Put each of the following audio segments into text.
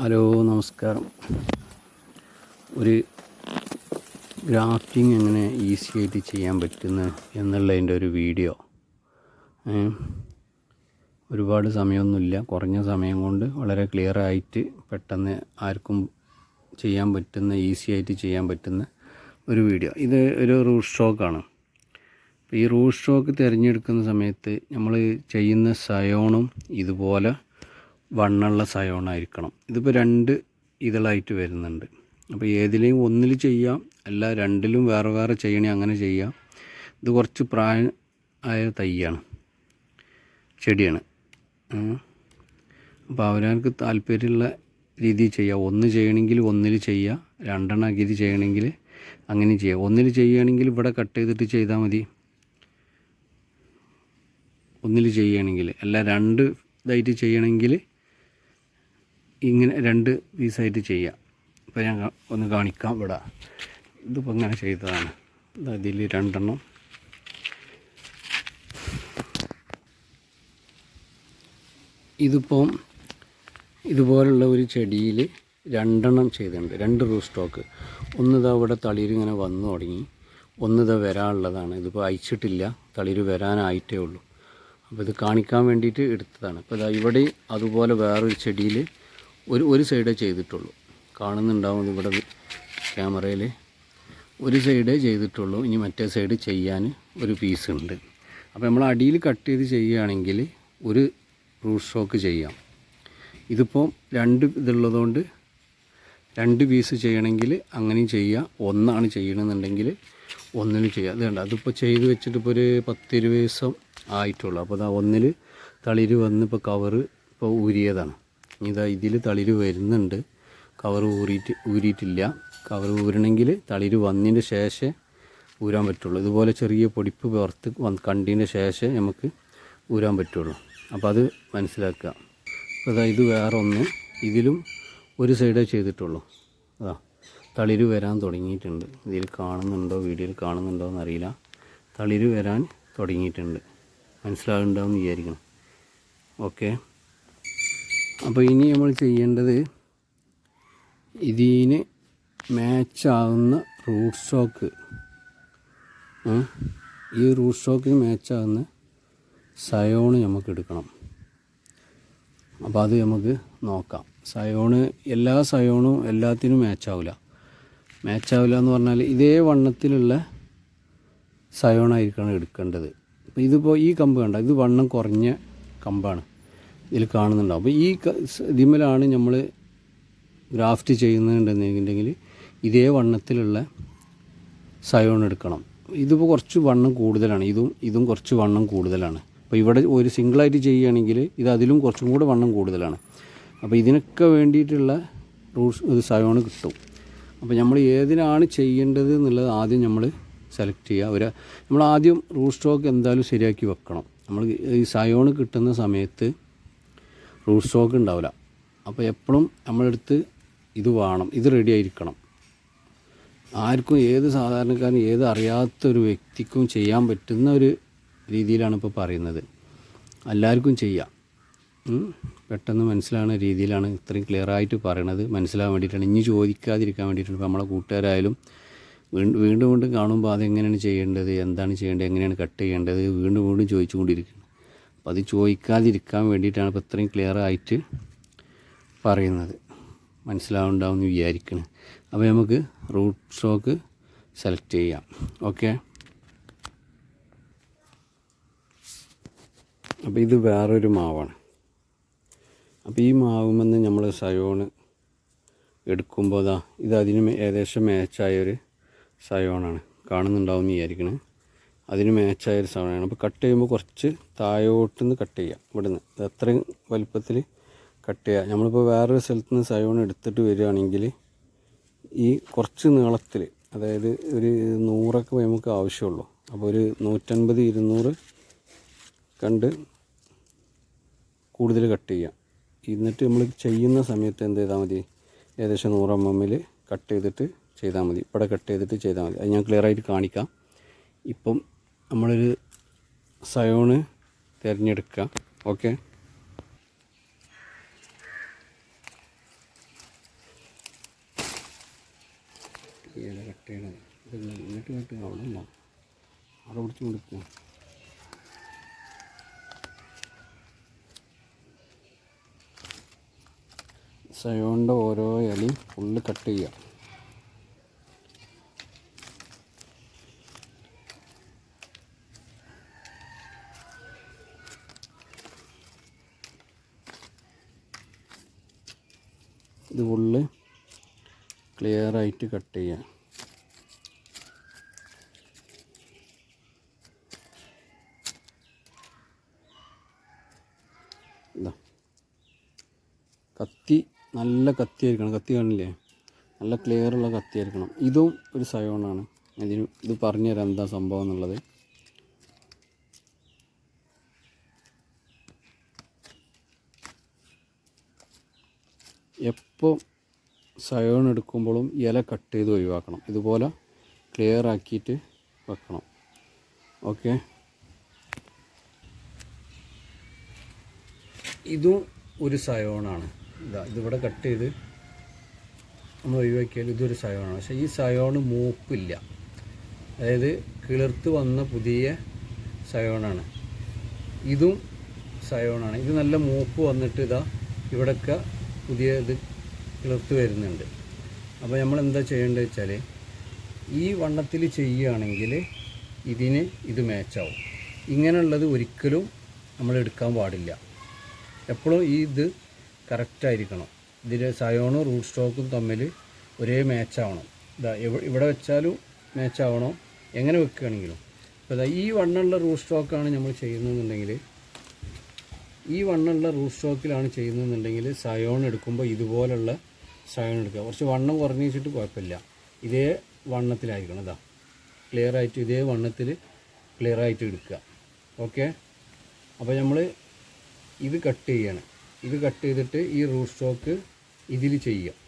Hello നമസ്കാരം. ഒരു grafting എങ്ങനെ ഈസി ആയിട്ട് ചെയ്യാൻ പറ്റുന്നു എന്നുള്ളതിന്റെ ഒരു വീഡിയോ. ഒരുപാട് സമയമൊന്നുമില്ല. കുറഞ്ഞ സമയം കൊണ്ട് വളരെ ക്ലിയർ ആയിട്ട് പെട്ടെന്ന് ആർക്കും ചെയ്യാൻ പറ്റുന്ന ഈസി ആയിട്ട് ചെയ്യാൻ പറ്റുന്ന ഒരു വീഡിയോ. ഇത് ഒരു റൂട്ട് സ്ട്രോക്കാണ് ഈ റൂട്ട് സ്ട്രോക്ക് തിരഞ്ഞെടുക്കുന്ന സമയത്ത് നമ്മൾ ചെയ്യുന്ന സയോണും ഇതുപോലെ വണ്ണുള്ള സയോണായിരിക്കണം. ഇതിപ്പോൾ രണ്ട് ഇതളായിട്ട് വരുന്നുണ്ട്. അപ്പോൾ ഏതിലെയും ഒന്നിൽ ചെയ്യാം അല്ല രണ്ടിലും വേറെ വേറെ ചെയ്യണേ അങ്ങനെ ചെയ്യാം. ഇത് കുറച്ച് പ്രായം ആയ തൈയാണ് ചെടിയാണ്. അപ്പോൾ അവരവർക്ക് താല്പര്യമുള്ള രീതിയിൽ ചെയ്യാം. ഒന്ന് ചെയ്യണമെങ്കിൽ ഒന്നിൽ ചെയ്യാം രണ്ടെണ്ണം ആക്കിയിട്ട് ചെയ്യണമെങ്കിൽ അങ്ങനെ ചെയ്യാം. ഒന്നിൽ ചെയ്യുകയാണെങ്കിൽ ഇവിടെ കട്ട് ചെയ്തിട്ട് ചെയ്താൽ മതി. ഒന്നിൽ ചെയ്യുകയാണെങ്കിൽ അല്ല രണ്ട് ഇതായിട്ട് ചെയ്യണമെങ്കിൽ ഇങ്ങനെ രണ്ട് പീസായിട്ട് ചെയ്യാം. അപ്പോൾ ഞാൻ ഒന്ന് കാണിക്കാം ഇവിടെ. ഇതിപ്പോൾ ഇങ്ങനെ ചെയ്തതാണ്. ഇതിൽ രണ്ടെണ്ണം. ഇതിപ്പോൾ ഇതുപോലുള്ള ഒരു ചെടിയിൽ രണ്ടെണ്ണം ചെയ്തിട്ടുണ്ട്. രണ്ട് റൂ സ്റ്റോക്ക്. ഒന്നിതാ ഇവിടെ തളിര് ഇങ്ങനെ വന്നു തുടങ്ങി. ഒന്നിതാ വരാനുള്ളതാണ്. ഇതിപ്പോൾ അയച്ചിട്ടില്ല തളിര് വരാനായിട്ടേ ഉള്ളൂ. അപ്പോൾ ഇത് കാണിക്കാൻ വേണ്ടിയിട്ട് എടുത്തതാണ്. അപ്പോൾ ഇതാ ഇവിടെ അതുപോലെ വേറൊരു ചെടിയിൽ ഒരു ഒരു സൈഡേ ചെയ്തിട്ടുള്ളൂ. കാണുന്നുണ്ടാവും ഇവിടെ ക്യാമറയിൽ ഒരു സൈഡേ ചെയ്തിട്ടുള്ളൂ. ഇനി മറ്റേ സൈഡ് ചെയ്യാൻ ഒരു പീസ് ഉണ്ട്. അപ്പോൾ നമ്മൾ അടിയിൽ കട്ട് ചെയ്ത് ചെയ്യുകയാണെങ്കിൽ ഒരു റൂട്ട് സ്റ്റോക്ക് ചെയ്യാം. ഇതിപ്പോൾ രണ്ട് ഇതുള്ളതുകൊണ്ട് രണ്ട് പീസ് ചെയ്യണമെങ്കിൽ അങ്ങനെയും ചെയ്യുക ഒന്നാണ് ചെയ്യണമെന്നുണ്ടെങ്കിൽ ഒന്നിന് ചെയ്യുക അത് കണ്ട? അതിപ്പോൾ ചെയ്ത് വെച്ചിട്ട് ഇപ്പോൾ ഒരു പത്ത് ഇരുപത് ദിവസം ആയിട്ടുള്ളൂ. അപ്പോൾ അതാ ഒന്നിൽ തളിര് വന്ന് ഇപ്പോൾ കവറ് ഇപ്പോൾ ഊരിയതാണ്. ഇതാ ഇതിൽ തളിര് വരുന്നുണ്ട്. കവർ ഊരിയിട്ട് ഊരിയിട്ടില്ല. കവർ ഊരണമെങ്കിൽ തളിര് വന്നതിന് ശേഷം ഊരാൻ പറ്റുള്ളൂ. ഇതുപോലെ ചെറിയ പൊടിപ്പ് പുറത്ത് വന്ന് ശേഷം നമുക്ക് ഊരാൻ പറ്റുള്ളൂ. അപ്പോൾ അത് മനസ്സിലാക്കുക. അപ്പോൾ അതാ ഇത് ഒന്ന് ഇതിലും ഒരു സൈഡേ ചെയ്തിട്ടുള്ളൂ. അതാ തളിര് വരാൻ തുടങ്ങിയിട്ടുണ്ട്. ഇതിൽ കാണുന്നുണ്ടോ വീഡിയോയിൽ കാണുന്നുണ്ടോ എന്നറിയില്ല. തളിര് വരാൻ തുടങ്ങിയിട്ടുണ്ട്. മനസ്സിലാകുന്നുണ്ടോ എന്ന് വിചാരിക്കണം. ഓക്കെ. അപ്പോൾ ഇനി നമ്മൾ ചെയ്യേണ്ടത് ഇതിന് മാച്ചാകുന്ന റൂട്ട് സ്റ്റോക്ക്. ഈ റൂട്ട് സ്റ്റോക്കിന് മാച്ചാകുന്ന സയോണ് നമുക്ക് എടുക്കണം. അപ്പോൾ അത് നമുക്ക് നോക്കാം. സയോണ് എല്ലാ സയോണും എല്ലാത്തിനും മാച്ചാവില്ല. മാച്ചാവില്ല എന്ന് പറഞ്ഞാൽ ഇതേ വണ്ണത്തിലുള്ള സയോണായിരിക്കണം എടുക്കേണ്ടത്. അപ്പോൾ ഇതിപ്പോൾ ഈ കമ്പ് കണ്ട? ഇത് വണ്ണം കുറഞ്ഞ കമ്പാണ്. ഇതിൽ കാണുന്നുണ്ടാവും അപ്പോൾ ഈ ഇതിമലാണ് നമ്മൾ ഗ്രാഫ്റ്റ് ചെയ്യുന്നുണ്ടെന്നുണ്ടെങ്കിൽ ഇതേ വണ്ണത്തിലുള്ള സയോൺ എടുക്കണം. ഇതിപ്പോൾ കുറച്ച് വണ്ണം കൂടുതലാണ്. ഇതും ഇതും കുറച്ച് വണ്ണം കൂടുതലാണ്. അപ്പോൾ ഇവിടെ ഒരു സിംഗിളായിട്ട് ചെയ്യുകയാണെങ്കിൽ ഇത് അതിലും കുറച്ചും കൂടെ വണ്ണം കൂടുതലാണ്. അപ്പോൾ ഇതിനൊക്കെ വേണ്ടിയിട്ടുള്ള റൂൾസ് ഇത് സയോൺ കിട്ടും. അപ്പോൾ നമ്മൾ ഏതിനാണ് ചെയ്യേണ്ടത് എന്നുള്ളത് ആദ്യം നമ്മൾ സെലക്ട് ചെയ്യുക. ഒരു നമ്മൾ ആദ്യം റൂൾ സ്റ്റോക്ക് എന്തായാലും ശരിയാക്കി വെക്കണം. നമ്മൾ ഈ സയോൺ കിട്ടുന്ന സമയത്ത് റൂട്ട് സ്റ്റോക്ക് ഉണ്ടാവില്ല. അപ്പോൾ എപ്പോഴും നമ്മളെടുത്ത് ഇത് വേണം ഇത് റെഡി ആയിരിക്കണം. ആർക്കും ഏത് സാധാരണക്കാരനും ഏത് അറിയാത്തൊരു വ്യക്തിക്കും ചെയ്യാൻ പറ്റുന്ന ഒരു രീതിയിലാണ് ഇപ്പോൾ പറയുന്നത്. എല്ലാവർക്കും ചെയ്യാം. പെട്ടെന്ന് മനസ്സിലാവുന്ന രീതിയിലാണ് ഇത്രയും ക്ലിയർ ആയിട്ട് പറയണത്. മനസ്സിലാവാൻ വേണ്ടിയിട്ടാണ്. ഇനി ചോദിക്കാതിരിക്കാൻ വേണ്ടിയിട്ടാണ് നമ്മളെ കൂട്ടുകാരായാലും വീണ്ടും വീണ്ടും കാണുമ്പോൾ അതെങ്ങനെയാണ് ചെയ്യേണ്ടത്? എന്താണ് ചെയ്യേണ്ടത്? എങ്ങനെയാണ് കട്ട് ചെയ്യേണ്ടത്? വീണ്ടും വീണ്ടും ചോദിച്ചുകൊണ്ടിരിക്കുന്നത് അപ്പോൾ അത് ചോദിക്കാതിരിക്കാൻ വേണ്ടിയിട്ടാണ് ഇപ്പോൾ ഇത്രയും ക്ലിയർ ആയിട്ട് പറയുന്നത്. മനസ്സിലാവുണ്ടാവും എന്ന് വിചാരിക്കണം. അപ്പോൾ നമുക്ക് റൂട്ട് സ്റ്റോക്ക് സെലക്ട് ചെയ്യാം. ഓക്കെ അപ്പോൾ ഇത് വേറൊരു മാവാണ്. അപ്പോൾ ഈ മാവുമെന്ന് നമ്മൾ സയോണ് എടുക്കുമ്പോൾ ഇതാ ഇത് അതിന് ഏകദേശം മാച്ചായ ഒരു സയോണാണ് കാണുന്നുണ്ടാവും എന്ന് വിചാരിക്കണേ. അതിന് മാച്ചായ ഒരു സാധനമാണ്. അപ്പോൾ കട്ട് ചെയ്യുമ്പോൾ കുറച്ച് താഴോട്ട് നിന്ന് കട്ട് ചെയ്യാം. ഇവിടെ നിന്ന് അത്രയും വലുപ്പത്തിൽ കട്ട് ചെയ്യുക നമ്മളിപ്പോൾ വേറൊരു സ്ഥലത്ത് നിന്ന് സയോൺ എടുത്തിട്ട് വരികയാണെങ്കിൽ ഈ കുറച്ച് നീളത്തിൽ അതായത് ഒരു നൂറൊക്കെ നമുക്ക് ആവശ്യമുള്ളൂ. അപ്പോൾ ഒരു നൂറ്റൻപത് ഇരുന്നൂറ് കണ്ട് കൂടുതൽ കട്ട് ചെയ്യാം. എന്നിട്ട് നമ്മൾ ചെയ്യുന്ന സമയത്ത് എന്ത് ചെയ്താൽ മതി? ഏകദേശം നൂറ് എം എമ്മിൽ കട്ട് ചെയ്തിട്ട് ചെയ്താൽ മതി. ഇവിടെ കട്ട് ചെയ്തിട്ട് ചെയ്താൽ മതി. അത് ഞാൻ ക്ലിയർ ആയിട്ട് കാണിക്കാം. ഇപ്പം നമ്മളൊരു സയോണ് തിരഞ്ഞെടുക്കുക. ഓക്കെ? സയോണിന്റെ ഓരോ ഇലയും ഫുള്ള് കട്ട് ചെയ്യുക. ഇത് ഫുള്ള് ക്ലിയർ ആയിട്ട് കട്ട് ചെയ്യാം. ഇതാ. കത്തി നല്ല കത്തി ആയിരിക്കണം. കത്തി കാണില്ലേ? നല്ല ക്ലിയർ ഉള്ള കത്തി ആയിരിക്കണം. ഇതും ഒരു സയോണാണ് ഇതിന് ഇത് പറഞ്ഞുതരാം എന്താ സംഭവം എന്നുള്ളത്. എപ്പോൾ സയോൺ എടുക്കുമ്പോഴും ഇല കട്ട് ചെയ്ത് ഒഴിവാക്കണം. ഇതുപോലെ ക്ലിയർ ആക്കിയിട്ട് വെക്കണം. ഓക്കെ ഇതും ഒരു സയോണാണ്. ഇതാ ഇതിവിടെ കട്ട് ചെയ്ത് നമ്മൾ ഒഴിവാക്കിയാൽ ഇതൊരു സയോണാണ്. പക്ഷേ ഈ സയോണ് മൂപ്പില്ല. അതായത് കിളിർത്ത് വന്ന പുതിയ സയോണാണ്. ഇതും സയോണാണ്. ഇത് നല്ല മൂപ്പ് വന്നിട്ട് ഇതാ ഇവിടെയൊക്കെ പുതിയ ഇത് കിളർത്ത് വരുന്നുണ്ട്. അപ്പോൾ നമ്മൾ എന്താ ചെയ്യേണ്ടത് വെച്ചാൽ ഈ വണ്ണത്തിൽ ചെയ്യുകയാണെങ്കിൽ ഇതിന് ഇത് മാച്ചാവും. ഇങ്ങനെയുള്ളത് ഒരിക്കലും നമ്മൾ എടുക്കാൻ പാടില്ല. എപ്പോഴും ഈ ഇത് കറക്റ്റായിരിക്കണം ഇതിൽ സയോണും റൂട്ട് സ്റ്റോക്കും തമ്മിൽ ഒരേ മാച്ചാവണം. ഇതാ ഇവിടെ വെച്ചാലും മാച്ചാവണം. എങ്ങനെ വെക്കുകയാണെങ്കിലും. അപ്പോൾ ഈ വണ്ണമുള്ള റൂട്ട് സ്റ്റോക്കാണ് നമ്മൾ ചെയ്യുന്നതെന്നുണ്ടെങ്കിൽ ഈ വണ്ണമുള്ള റൂഫ് സ്റ്റോക്കിലാണ് ചെയ്യുന്നതെന്നുണ്ടെങ്കിൽ സയോൺ എടുക്കുമ്പോൾ ഇതുപോലുള്ള സയോൺ എടുക്കുക. കുറച്ച് വണ്ണം കുറഞ്ഞു വെച്ചിട്ട് കുഴപ്പമില്ല. ഇതേ വണ്ണത്തിലായിരിക്കണം. ഇതാ. ക്ലിയർ ആയിട്ട് ഇതേ വണ്ണത്തിൽ ക്ലിയർ ആയിട്ട് എടുക്കുക. ഓക്കെ അപ്പോൾ നമ്മൾ ഇത് കട്ട് ചെയ്യണം. ഇത് കട്ട് ചെയ്തിട്ട് ഈ റൂഫ് സ്റ്റോക്ക് ഇതിൽ ചെയ്യുക.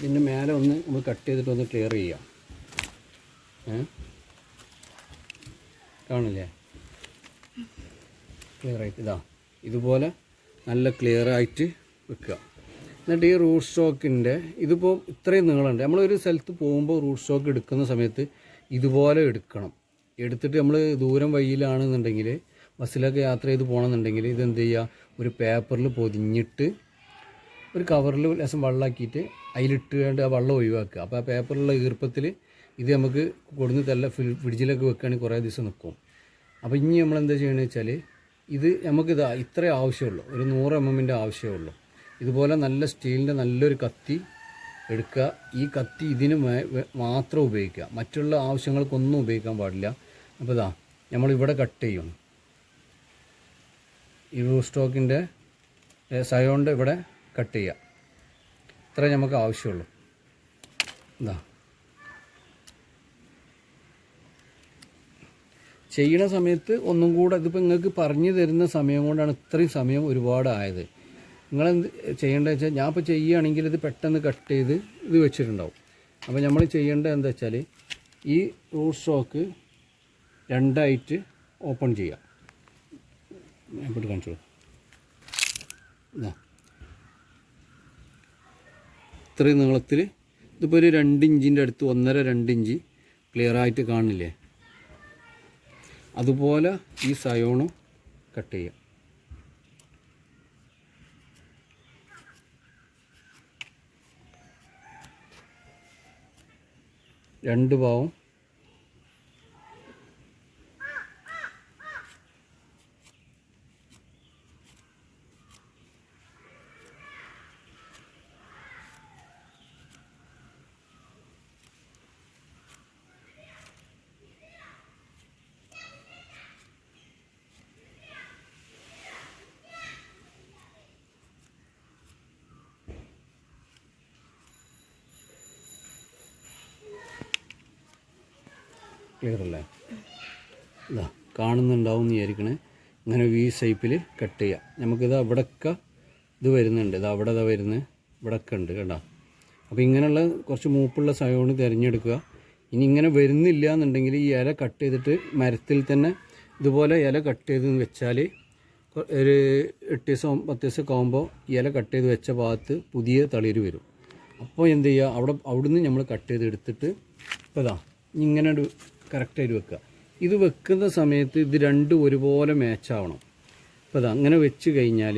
ഇതിന്റെ മേലെ ഒന്ന് നമ്മൾ കട്ട് ചെയ്തിട്ട് ഒന്ന് ക്ലിയർ ചെയ്യാം. കാണില്ലേ ക്ലിയർ ആയിട്ട് ഇതാ ഇതുപോലെ നല്ല ക്ലിയർ ആയിട്ട് വെക്കുക. എന്നിട്ട് ഈ റൂട്ട് സ്റ്റോക്കിന്റെ ഇതിപ്പോൾ ഇത്രയും നീളമുണ്ട്. നമ്മളൊരു സ്ഥലത്ത് പോകുമ്പോൾ റൂട്ട് സ്റ്റോക്ക് എടുക്കുന്ന സമയത്ത് ഇതുപോലെ എടുക്കണം. എടുത്തിട്ട് നമ്മൾ ദൂരം വഴിയിലാണെന്നുണ്ടെങ്കിൽ ബസ്സിലൊക്കെ യാത്ര ചെയ്ത് പോകണമെന്നുണ്ടെങ്കിൽ ഇതെന്ത് ചെയ്യുക? ഒരു പേപ്പറിൽ പൊതിഞ്ഞിട്ട് ഒരു കവറിൽ ലേശം വെള്ളമാക്കിയിട്ട് അതിലിട്ട് വേണ്ട ആ വെള്ളം ഒഴിവാക്കുക. അപ്പോൾ ആ പേപ്പറിലുള്ള ഈർപ്പത്തിൽ ഇത് നമുക്ക് കൊടുന്ന് തല്ല ഫ്രിഡ്ജിലൊക്കെ വെക്കുകയാണെങ്കിൽ കുറേ ദിവസം നിൽക്കും അപ്പോൾ ഇനി നമ്മൾ എന്താ ചെയ്യണമെന്ന് വെച്ചാൽ ഇത് നമുക്കിത് ഇത്രേ ആവശ്യമുള്ളൂ. ഒരു നൂറ് എം എമ്മിന്റെ ആവശ്യമുള്ളൂ ഇതുപോലെ നല്ല സ്റ്റീലിന്റെ നല്ലൊരു കത്തി എടുക്കുക. ഈ കത്തി ഇതിന് മാത്രം ഉപയോഗിക്കുക. മറ്റുള്ള ആവശ്യങ്ങൾക്കൊന്നും ഉപയോഗിക്കാൻ പാടില്ല. അപ്പോൾ ഇതാ നമ്മളിവിടെ കട്ട് ചെയ്യും ഈ സ്റ്റോക്കിന്റെ സയോണിന്റെ ഇവിടെ കട്ട് ചെയ്യുക ഇത്ര നമുക്ക് ആവശ്യമുള്ളൂ. എന്താ ചെയ്യണ സമയത്ത് ഒന്നും കൂടെ ഇതിപ്പോൾ നിങ്ങൾക്ക് പറഞ്ഞു തരുന്ന സമയം കൊണ്ടാണ് ഇത്രയും സമയം ഒരുപാട് ആയത് നിങ്ങളെന്ത് ചെയ്യേണ്ടത് വെച്ചാൽ ഞാൻ ഇപ്പോൾ ചെയ്യുകയാണെങ്കിൽ ഇത് പെട്ടെന്ന് കട്ട് ചെയ്ത് ഇത് വെച്ചിട്ടുണ്ടാവും. അപ്പോൾ നമ്മൾ ചെയ്യേണ്ടത് എന്താ വെച്ചാൽ ഈ റൂട്ട് സ്റ്റോക്ക് രണ്ടായിട്ട് ഓപ്പൺ ചെയ്യാം. ഞാൻ കാണിച്ചോളൂ. ഇതാ ഇത്രയും നീളത്തിൽ ഇതിപ്പോൾ ഒരു രണ്ട് ഇഞ്ചിന്റെ അടുത്ത് ഒന്നര രണ്ട് ഇഞ്ച് ക്ലിയർ ആയിട്ട് കാണില്ലേ? അതുപോലെ ഈ സയോണും കട്ട് ചെയ്യാം. രണ്ട് ഭാവം ക്ലിയർ അല്ലേ ഇതാ കാണുന്നുണ്ടാവും എന്ന് വിചാരിക്കണേ. ഇങ്ങനെ വി ഷേപ്പിൽ കട്ട് ചെയ്യാം. നമുക്കിത് അവിടെയൊക്കെ ഇത് വരുന്നുണ്ട്. ഇത് അവിടെ ഇതാ വരുന്നത് ഇവിടെയൊക്കെ ഉണ്ട് കേട്ടോ അപ്പോൾ ഇങ്ങനെയുള്ള കുറച്ച് മൂപ്പുള്ള സയോണ് തിരഞ്ഞെടുക്കുക. ഇനി ഇങ്ങനെ വരുന്നില്ല എന്നുണ്ടെങ്കിൽ ഈ ഇല കട്ട് ചെയ്തിട്ട് മരത്തിൽ തന്നെ ഇതുപോലെ ഇല കട്ട് ചെയ്ത് വെച്ചാൽ ഒരു എട്ട് ദിവസം പത്ത് ദിവസമൊക്കെ ആകുമ്പോൾ ഇല കട്ട് ചെയ്ത് വെച്ച ഭാഗത്ത് പുതിയ തളിര് വരും. അപ്പോൾ എന്ത് ചെയ്യുക അവിടെ അവിടുന്ന് നമ്മൾ കട്ട് ചെയ്ത് എടുത്തിട്ട് ഇപ്പോൾ ഇതാ ഇങ്ങനെ കറക്റ്റായിട്ട് വെക്കുക. ഇത് വെക്കുന്ന സമയത്ത് ഇത് രണ്ടും ഒരുപോലെ മാച്ചാവണം അപ്പോൾ അങ്ങനെ വെച്ച് കഴിഞ്ഞാൽ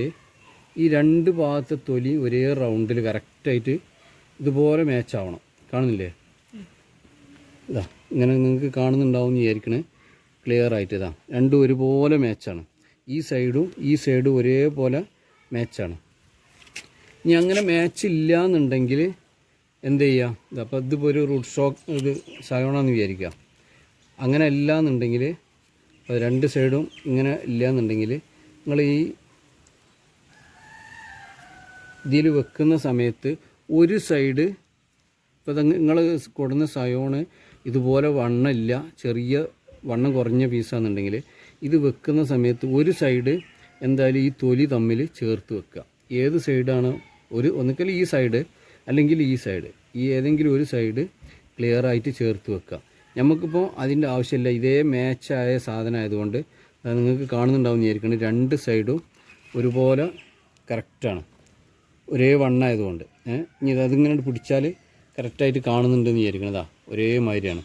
ഈ രണ്ട് ഭാഗത്തെ തൊലി ഒരേ റൗണ്ടിൽ കറക്റ്റായിട്ട് ഇതുപോലെ മാച്ചാവണം കാണുന്നില്ലേ? ഇതാ ഇങ്ങനെ നിങ്ങൾക്ക് കാണുന്നുണ്ടാവും വിചാരിക്കണേ. ക്ലിയർ ആയിട്ട് ഇതാ രണ്ടും ഒരുപോലെ മാച്ചാണ് ഈ സൈഡും ഈ സൈഡും ഒരേപോലെ മാച്ചാണ് ഇനി അങ്ങനെ മാച്ച് ഇല്ല എന്നുണ്ടെങ്കിൽ എന്ത് ചെയ്യുക ഇതപ്പോൾ ഇതിപ്പോൾ ഒരു റൂട്ട് സ്റ്റോക്ക് ഇത് സാധനമാണെന്ന് വിചാരിക്കുക. അങ്ങനെ ഇല്ല എന്നുണ്ടെങ്കിൽ രണ്ട് സൈഡും ഇങ്ങനെ ഇല്ല എന്നുണ്ടെങ്കിൽ നിങ്ങൾ ഈ ഇതിൽ വെക്കുന്ന സമയത്ത് ഒരു സൈഡ് ഇപ്പോൾ നിങ്ങൾ കൊടുന്ന സയോണ് ഇതുപോലെ വണ്ണമില്ല ചെറിയ വണ്ണം കുറഞ്ഞ പീസാണെന്നുണ്ടെങ്കിൽ ഇത് വെക്കുന്ന സമയത്ത് ഒരു സൈഡ് എന്തായാലും ഈ തൊലി തമ്മിൽ ചേർത്ത് വെക്കുക. ഏത് സൈഡാണ് ഒരു ഒന്നുകിൽ ഈ സൈഡ് അല്ലെങ്കിൽ ഈ സൈഡ് ഈ ഏതെങ്കിലും ഒരു സൈഡ് ക്ലിയർ ആയിട്ട് ചേർത്ത് വെക്കുക. നമുക്കിപ്പോൾ അതിന്റെ ആവശ്യമില്ല. ഇതേ മാച്ചായ സാധനം ആയതുകൊണ്ട് നിങ്ങൾക്ക് കാണുന്നുണ്ടാവും വിചാരിക്കണം. രണ്ട് സൈഡും ഒരുപോലെ കറക്റ്റാണ് ഒരേ വണ്ണായതുകൊണ്ട്. ഏഹ് ഇനി അതിങ്ങനെ പിടിച്ചാൽ കറക്റ്റായിട്ട് കാണുന്നുണ്ടെന്ന് വിചാരിക്കണതാ. ഒരേ മാതിരിയാണ്.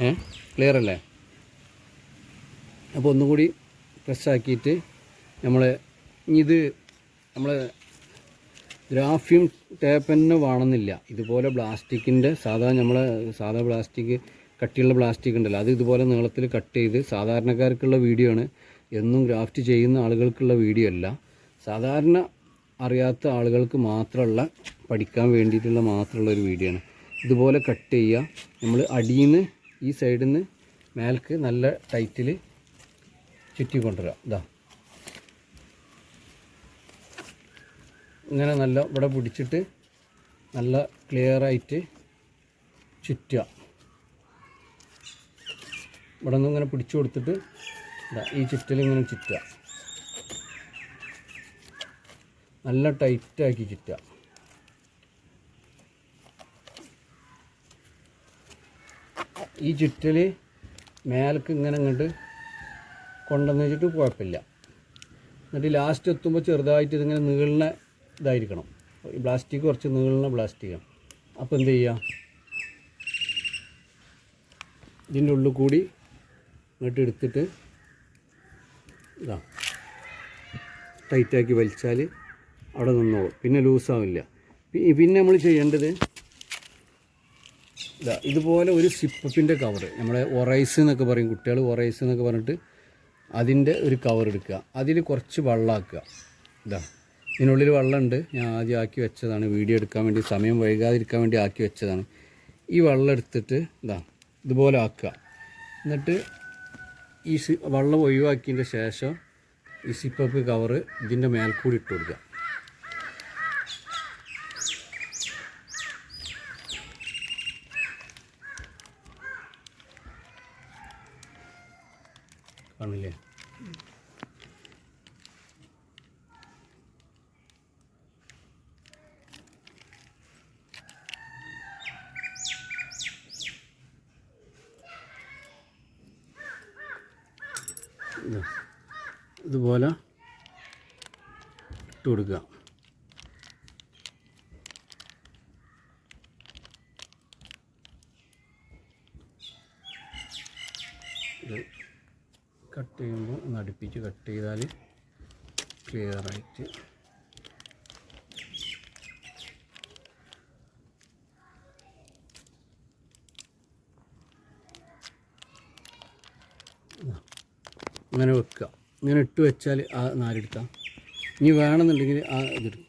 ഏഹ് ക്ലിയർ അല്ലേ? അപ്പോൾ ഒന്നുകൂടി പ്രസ്സാക്കിയിട്ട് നമ്മൾ ഇത് നമ്മൾ ഗ്രാഫ്യം ടേപ്പ് തന്നെ വേണമെന്നില്ല. ഇതുപോലെ പ്ലാസ്റ്റിക്കിന്റെ സാധാ നമ്മൾ സാധാ പ്ലാസ്റ്റിക് കട്ടിയുള്ള പ്ലാസ്റ്റിക് ഉണ്ടല്ലോ. അത് ഇതുപോലെ നീളത്തിൽ കട്ട് ചെയ്ത് സാധാരണക്കാർക്കുള്ള വീഡിയോ ആണ്. എന്നും ഗ്രാഫ്റ്റ് ചെയ്യുന്ന ആളുകൾക്കുള്ള വീഡിയോ അല്ല. സാധാരണ അറിയാത്ത ആളുകൾക്ക് മാത്രമുള്ള പഠിക്കാൻ വേണ്ടിയിട്ടുള്ള മാത്രമുള്ള ഒരു വീഡിയോ ആണ്. ഇതുപോലെ കട്ട് ചെയ്യുക. നമ്മൾ അടിയിൽ നിന്ന് ഈ സൈഡിൽ നിന്ന് മേൽക്ക് നല്ല ടൈറ്റിൽ ചുറ്റി കൊണ്ടുവരിക ഇതാ ഇങ്ങനെ നല്ല ഇവിടെ പിടിച്ചിട്ട് നല്ല ക്ലിയറായിട്ട് ചുറ്റുക. ഇവിടെ നിന്ന് ഇങ്ങനെ പിടിച്ചു കൊടുത്തിട്ട് ഈ ചുറ്റൽ ഇങ്ങനെ ചുറ്റുക. നല്ല ടൈറ്റാക്കി ചുറ്റുക. ഈ ചുറ്റൽ മേലേക്ക് ഇങ്ങനെ ഇങ്ങോട്ട് കൊണ്ടുവന്ന് വെച്ചിട്ട് കുഴപ്പമില്ല. എന്നിട്ട് ലാസ്റ്റ് എത്തുമ്പോൾ ചെറുതായിട്ട് ഇതിങ്ങനെ നീളുന്ന ഇതായിരിക്കണം. ഈ പ്ലാസ്റ്റിക് കുറച്ച് നീളുന്ന പ്ലാസ്റ്റിക്കാണ് അപ്പോൾ എന്ത് ചെയ്യുക? ഇതിന്റെ ഉള്ളിൽ കൂടി ഇങ്ങോട്ട് എടുത്തിട്ട് ഇതാ. ടൈറ്റാക്കി വലിച്ചാൽ അവിടെ നിന്നോളും. പിന്നെ ലൂസാവില്ല. പിന്നെ നമ്മൾ ചെയ്യേണ്ടത് ഇതാ ഇതുപോലെ ഒരു സിപ്പപ്പിന്റെ കവർ നമ്മളെ ഒറൈസ് എന്നൊക്കെ പറയും കുട്ടികൾ ഒറൈസ് എന്നൊക്കെ പറഞ്ഞിട്ട് അതിന്റെ ഒരു കവർ എടുക്കുക. അതിൽ കുറച്ച് വെള്ളമാക്കുക ഇതാ ഇതിനുള്ളിൽ വെള്ളമുണ്ട്. ഞാൻ ആദ്യം ആക്കി വെച്ചതാണ്. വീഡിയോ എടുക്കാൻ വേണ്ടി സമയം വൈകാതിരിക്കാൻ വേണ്ടി ആക്കി വെച്ചതാണ്. ഈ വെള്ളം എടുത്തിട്ട് ഇതാ ഇതുപോലെ ആക്കുക. എന്നിട്ട് ഈ സി വെള്ളം ഒഴിവാക്കിയതിന്റെ ശേഷം ഈ സിപ്പപ്പ് കവറ് ഇതിന്റെ മേൽക്കൂടി ഇട്ട് കൊടുക്കുക കാണില്ലേ ഇതാ. ഇതുപോലെ ഇട്ട് കൊടുക്കുക. ഇത് കട്ട് ചെയ്യുമ്പോൾ ഒന്ന് അടുപ്പിച്ച് കട്ട് ചെയ്താൽ ക്ലിയറായിട്ട് അങ്ങനെ വെക്കുക. ഇങ്ങനെ ഇട്ട് വെച്ചാൽ ആ നാരെടുക്കാം ഇനി വേണമെന്നുണ്ടെങ്കിൽ ആ ഇതെടുക്കും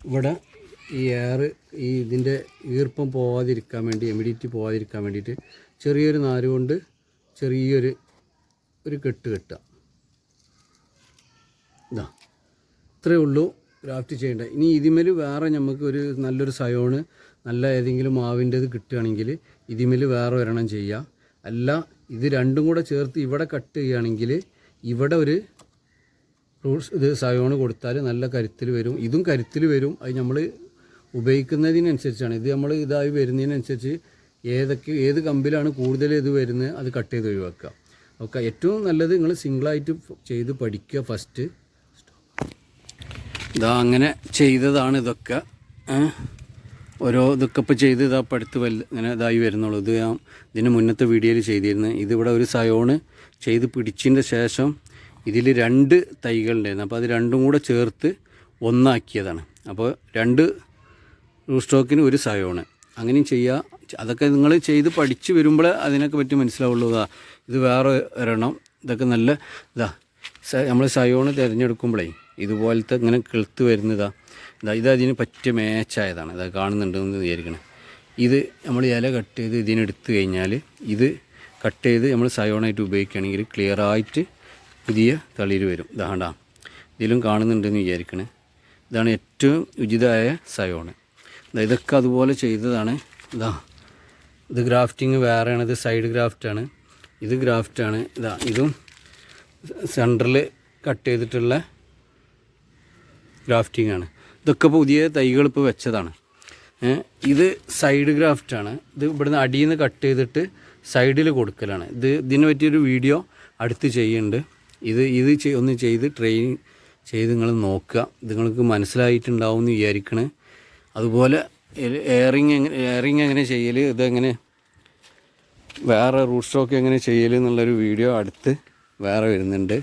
ഇവിടെ ഈ എയർ ഈ ഇതിന്റെ ഈർപ്പം പോവാതിരിക്കാൻ വേണ്ടി എമിഡിറ്റി പോവാതിരിക്കാൻ വേണ്ടിയിട്ട് ചെറിയൊരു നാര് കൊണ്ട് ചെറിയൊരു ഒരു കെട്ട് കെട്ടുക. ഇതാ. ഇത്രയേ ഉള്ളൂ ഗ്രാഫ്റ്റ് ചെയ്യേണ്ട ഇനി ഇതിമേൽ വേറെ നമുക്ക് ഒരു നല്ലൊരു സയോണ് നല്ല ഏതെങ്കിലും മാവിന്റെത് കിട്ടുകയാണെങ്കിൽ ഇതിമേൽ വേറെ ഒരെണ്ണം ചെയ്യുക അല്ല ഇത് രണ്ടും കൂടെ ചേർത്ത് ഇവിടെ കട്ട് ചെയ്യുകയാണെങ്കിൽ ഇവിടെ ഒരു ഫ്രൂട്ട്സ് ഇത് സയോണ് കൊടുത്താൽ നല്ല കരുത്തിൽ വരും. ഇതും കരുത്തിൽ വരും. അത് നമ്മൾ ഉപയോഗിക്കുന്നതിനനുസരിച്ചാണ്. ഇത് നമ്മൾ ഇതായി വരുന്നതിനനുസരിച്ച് ഏതൊക്കെ ഏത് കമ്പിലാണ് കൂടുതൽ ഇത് വരുന്നത് അത് കട്ട് ചെയ്ത് ഒഴിവാക്കുക. ഓക്കെ ഏറ്റവും നല്ലത് നിങ്ങൾ സിംഗിളായിട്ട് ചെയ്ത് പഠിക്കുക ഫസ്റ്റ് ഇതാ അങ്ങനെ ചെയ്തതാണ് ഇതൊക്കെ? ഓരോ ഇതൊക്കെ ചെയ്ത് ഇതാ പടുത്ത് വല്ല ഇങ്ങനെ ഇതായി വരുന്നുള്ളൂ. ഇത് ഞാൻ ഇതിന് മുന്നത്തെ വീഡിയോയിൽ ചെയ്തിരുന്നു. ഇതിവിടെ ഒരു സയോണ് ചെയ്ത് പിടിച്ചതിന്റെ ശേഷം ഇതിൽ രണ്ട് തൈകളുണ്ടായിരുന്നു അപ്പോൾ അത് രണ്ടും കൂടെ ചേർത്ത് ഒന്നാക്കിയതാണ്. അപ്പോൾ രണ്ട് റൂസ്റ്റോക്കിന് ഒരു സയോണ്. അങ്ങനെയും ചെയ്യുക അതൊക്കെ നിങ്ങൾ ചെയ്ത് പഠിച്ച് വരുമ്പോൾ അതിനൊക്കെ പറ്റി മനസ്സിലാവുള്ളൂ. ഇതാ ഇത് വേറെ ഒരെണ്ണം. ഇതൊക്കെ നല്ല ഇതാ നമ്മൾ സയോണ് തിരഞ്ഞെടുക്കുമ്പോഴേ ഇതുപോലത്തെ ഇങ്ങനെ കിളുത്ത് വരുന്നതാ. ഇതാ അതിന് പറ്റിയ മേച്ചായതാണ് ഇതാ കാണുന്നുണ്ടെന്ന് വിചാരിക്കണേ. ഇത് നമ്മൾ ഇല കട്ട് ചെയ്ത് ഇതിനെടുത്ത് കഴിഞ്ഞാൽ ഇത് കട്ട് ചെയ്ത് നമ്മൾ സയോണായിട്ട് ഉപയോഗിക്കുകയാണെങ്കിൽ ക്ലിയറായിട്ട് പുതിയ തളിര് വരും. ഇതാണ്ടാ ഇതിലും കാണുന്നുണ്ടെന്ന് വിചാരിക്കണേ. ഇതാണ് ഏറ്റവും ഉചിതമായ സയോണ് ഇതൊക്കെ അതുപോലെ ചെയ്തതാണ്. ഇതാ ഇത് ഗ്രാഫ്റ്റിങ് വേറെയാണ്. ഇത് സൈഡ് ഗ്രാഫ്റ്റാണ് ഇത് ഗ്രാഫ്റ്റാണ് ഇതാ ഇതും സെന്ററിൽ കട്ട് ചെയ്തിട്ടുള്ള ഗ്രാഫ്റ്റിംഗ് ആണ്. ഇതൊക്കെ പുതിയ തൈകൾ ഇപ്പോൾ വെച്ചതാണ്. ഇത് സൈഡ് ഗ്രാഫ്റ്റാണ് ഇത് ഇവിടുന്ന് അടിയിൽ നിന്ന് കട്ട് ചെയ്തിട്ട് സൈഡിൽ കൊടുക്കലാണ്. ഇത് ഇതിനെ പറ്റിയൊരു വീഡിയോ അടുത്ത് ചെയ്യുന്നുണ്ട്. ഇത് ഇത് ഒന്ന് ചെയ്ത് ട്രെയിൻ ചെയ്ത് നിങ്ങൾ നോക്കുക. നിങ്ങൾക്ക് മനസ്സിലായിട്ടുണ്ടാവും എന്ന് വിചാരിക്കണേ. അതുപോലെ എയറിങ് എങ്ങനെ എയറിങ് എങ്ങനെ ചെയ്യൽ ഇതെങ്ങനെ വേറെ റൂട്ട് സ്റ്റോക്ക് എങ്ങനെ ചെയ്യൽ എന്നുള്ളൊരു വീഡിയോ അടുത്ത് വേറെ വരുന്നുണ്ട്.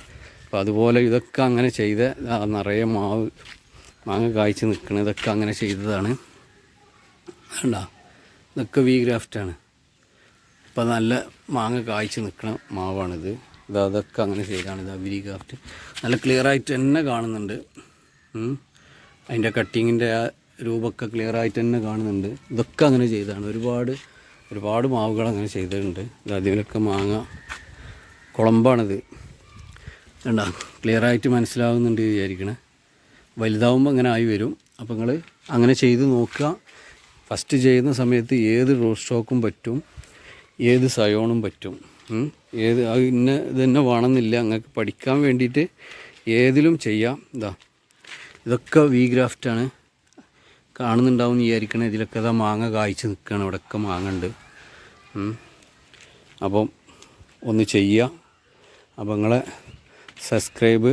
അപ്പോൾ അതുപോലെ ഇതൊക്കെ അങ്ങനെ ചെയ്ത് നിറയെ മാവ് മാങ്ങ കായ്ച്ച് നിൽക്കണം ഇതൊക്കെ അങ്ങനെ ചെയ്തതാണ്. വേണ്ട ഇതൊക്കെ വി ഗ്രാഫ്റ്റാണ് ഇപ്പം നല്ല മാങ്ങ കായ്ച്ച് നിൽക്കണ മാവാണിത്. ഇത് അതൊക്കെ അങ്ങനെ ചെയ്താണ് ഇത് വി ഗ്രാഫ്റ്റ് നല്ല ക്ലിയറായിട്ട് തന്നെ കാണുന്നുണ്ട്. അതിന്റെ കട്ടിങ്ങിന്റെ ആ രൂപമൊക്കെ ക്ലിയറായിട്ട് തന്നെ കാണുന്നുണ്ട്. ഇതൊക്കെ അങ്ങനെ ചെയ്താണ്. ഒരുപാട് ഒരുപാട് മാവുകൾ അങ്ങനെ ചെയ്തിട്ടുണ്ട്. ഇത് അതിലൊക്കെ മാങ്ങ കുളമ്പാണിത്. വേണ്ട ക്ലിയറായിട്ട് മനസ്സിലാവുന്നുണ്ട് വിചാരിക്കണേ. വലുതാവുമ്പോൾ അങ്ങനെ ആയി വരും. അപ്പോൾ നിങ്ങൾ അങ്ങനെ ചെയ്ത് നോക്കുക. ഫസ്റ്റ് ചെയ്യുന്ന സമയത്ത് ഏത് റോഡ് സ്റ്റോക്കും പറ്റും. ഏത് സയോണും പറ്റും. ഏത് ഇന്ന ഇത് തന്നെ വേണമെന്നില്ല. നിങ്ങൾക്ക് പഠിക്കാൻ വേണ്ടിയിട്ട് ഏതിലും ചെയ്യാം. ഇതാ. ഇതൊക്കെ വി ഗ്രാഫ്റ്റാണ് കാണുന്നുണ്ടാവും വിചാരിക്കണേ. ഇതിലൊക്കെ ഇതാ മാങ്ങ കായ്ച്ച് നിൽക്കുകയാണ് ഇവിടെയൊക്കെ മാങ്ങ ഉണ്ട് അപ്പം ഒന്ന് ചെയ്യുക അപ്പോൾ നിങ്ങളെ സബ്സ്ക്രൈബ്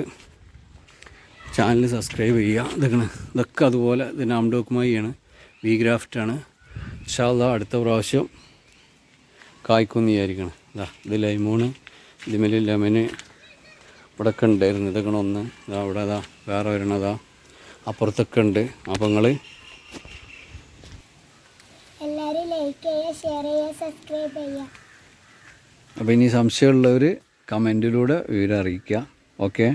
ചാനൽ സബ്സ്ക്രൈബ് ചെയ്യുക. ഇതൊക്കെ ഇതൊക്കെ അതുപോലെ ഇത് നാംഡോക്കുമായിയാണ് വി ഗ്രാഫ്റ്റാണ് ഇൻഷാല്ല അടുത്ത പ്രാവശ്യം കായ്ക്കുമെന്ന് വിചാരിക്കണം. ഇതാ ഇത് ലൈമൂണ് ഇതിമേൽ ലെമന് ഇവിടെയൊക്കെ ഉണ്ടായിരുന്നു. ഇതൊക്കെ ഒന്ന്. ഇതാ ഇവിടെ അതാ വേറെ വരണതാ അപ്പുറത്തൊക്കെ ഉണ്ട്. അപ്പം നിങ്ങൾ എല്ലാവരും ലൈക്ക് ചെയ്യുക ഷെയർ ചെയ്യുക സബ്സ്ക്രൈബ് ചെയ്യുക. അപ്പോൾ ഇനി സംശയമുള്ളവർ കമന്റിലൂടെ വിവരം അറിയിക്കുക. ഓക്കെ